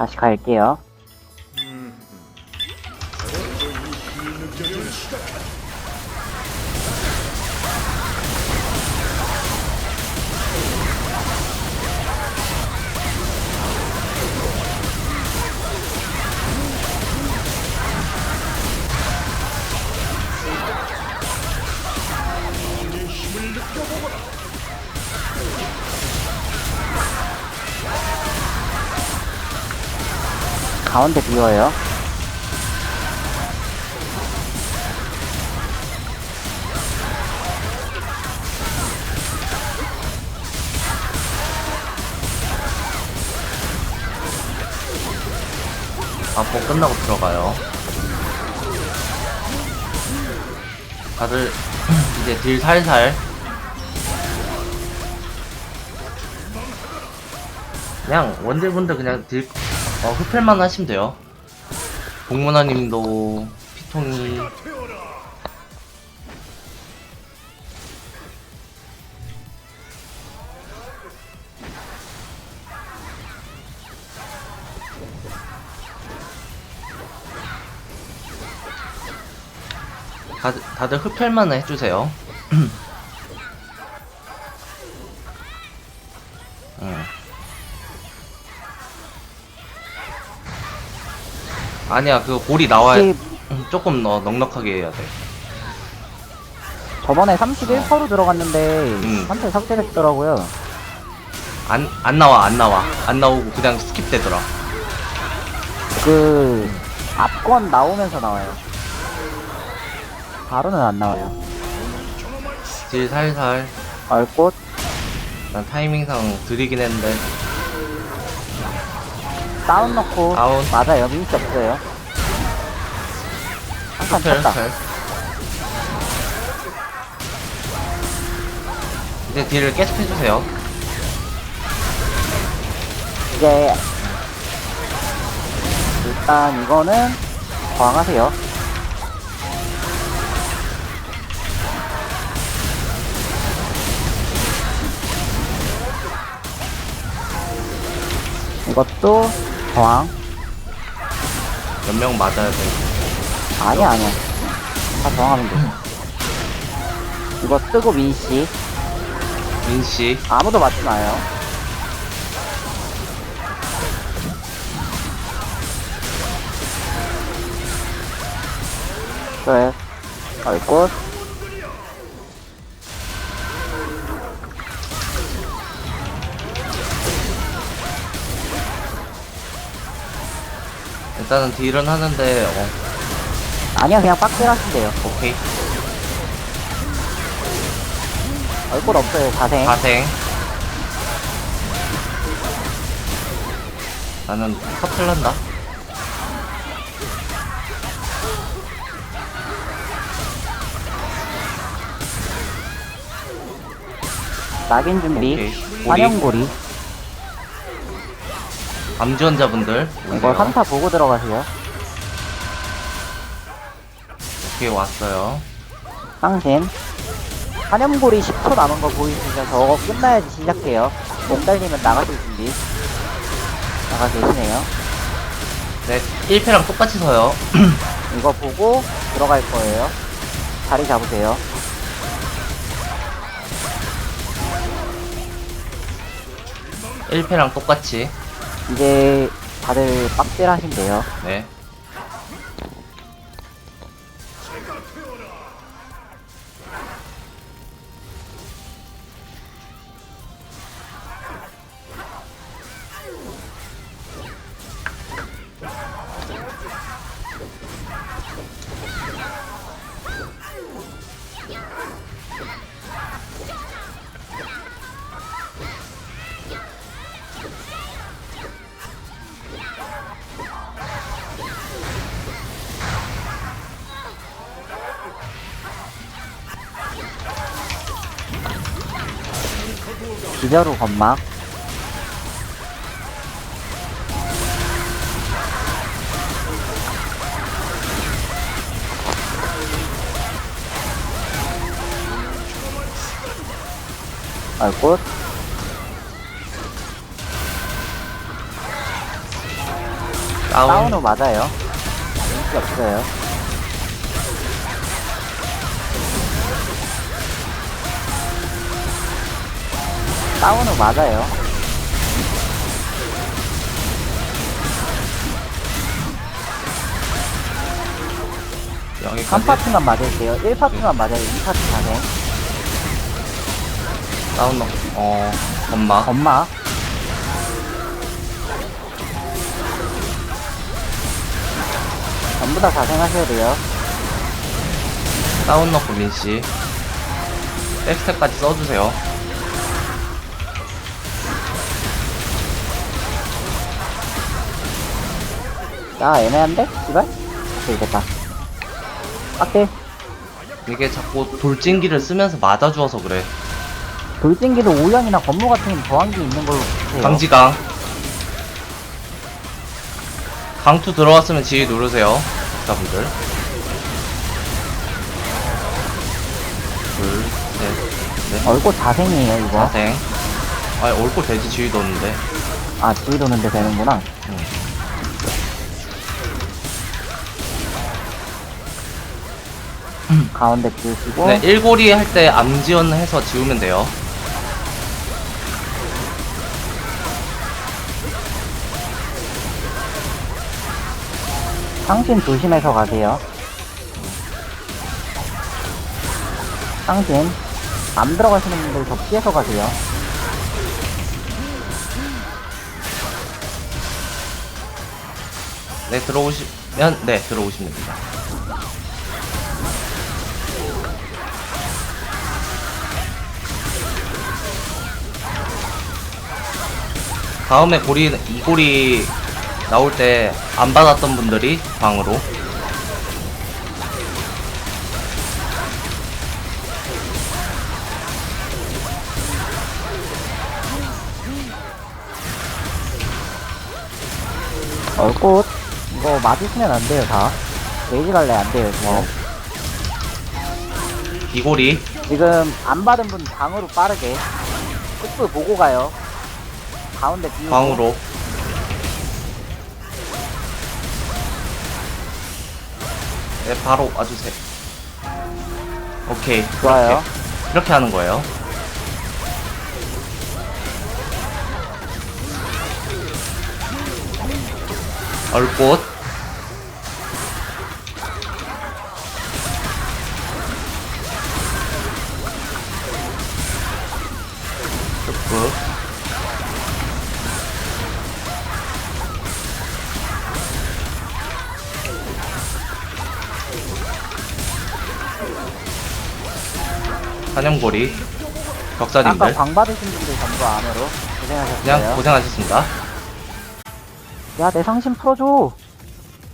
다시 갈게요. 가운데 비워요. 안폭 끝나고 들어가요. 다들 이제 딜 살살. 그냥 원딜분들 그냥 딜 어, 흡혈만 하시면 돼요. 복문화님도 피통이 다들, 다들 흡혈만 해주세요. 아니야, 그 볼이 나와야 혹시 음, 조금 더 넉넉하게 해야 돼. 저번에 31%로 들어갔는데 음. 한테 삭제됐더라고요. 안, 안 나와, 안 나와. 안 나오고 그냥 스킵 되더라. 그 앞권 나오면서 나와요. 바로는 안 나와요. 딜 살살. 얼꽃 난 타이밍상 드리긴 했는데. 다운 넣고 다운. 맞아요. 민스 없어요. 한칸 쳤다. 이제 딜을 계속 해주세요. 이제 일단 이거는 저항하세요. 이것도 저항. 몇 명 맞아야 돼. 아니야 아니야. 다 저항하면 돼. 이거 쓰고 민씨 민씨. 아무도 맞지 마요. 그래. 얼꽃. 일단은 딜은 하는데, 어, 아니야 그냥 빡질 하신대요. 오케이. 얼꽃 없어요 자생. 가생. 나는 커틀난다. 낙인 준비. 오케이. 환영고리. 암지원자분들. 이거 오세요. 3타 보고 들어가세요. 오케이, 왔어요. 상신. 환영고리 10초 남은 거 보이시죠? 저거 끝나야지 시작해요. 못 달리면 나가실 준비. 나가 계시네요. 네, 1패랑 똑같이 서요. 이거 보고 들어갈 거예요. 자리 잡으세요. 일패랑 똑같이. 이제 다들 빡질 하신대요. 네. 기저로 건막. 얼꽃. 다운. 다운으로 맞아요. 인기 없어요. 다운으로 맞아요. 한 여기까지. 파트만 맞을게요. 1파트만 맞아요. 2파트 자생. 다운 넣, 어, 엄마. 엄마. 전부 다 자생하셔야 돼요. 다운 넣고 민씨. 백스텝까지 써주세요. 야, 애매한데? 씨발? 오케이, 됐다. 빡대. 이게 자꾸 돌진기를 쓰면서 맞아주어서 그래. 돌진기도 오연이나 건무 같은 저항기 있는 걸로 주세요. 강지강. 강투 들어왔으면 지휘 누르세요. 작가분들. 둘, 셋, 넷, 얼굴 자생이에요, 이거. 자생. 아, 얼굴 돼지 지휘 넣었는데. 아, 지휘 도는데 되는구나. 가운데 지우시고. 네, 일고리 할 때 암지원 해서 지우면 돼요. 상신 조심해서 가세요. 상신. 안 들어가시는 분들 저 피해서 가세요. 네, 들어오시면, 네, 들어오시면 됩니다. 다음에 고리, 이 고리 나올 때 안 받았던 분들이 방으로. 얼꽃. 이거 맞으시면 안 돼요, 다. 레이지 갈래 안 돼요, 지금. 이 고리. 지금 안 받은 분 방으로 빠르게. 끝부 보고 가요. 가운데 비우고. 방으로. 네, 바로 와주세요. 오케이. 좋아요. 이렇게, 이렇게 하는 거예요. 얼꽃. 사냥고리. 아까 격사님들. 광 받으신 분들 전부 안으로. 그냥 고생하셨어요. 고생하셨습니다. 야, 내 상심 풀어줘.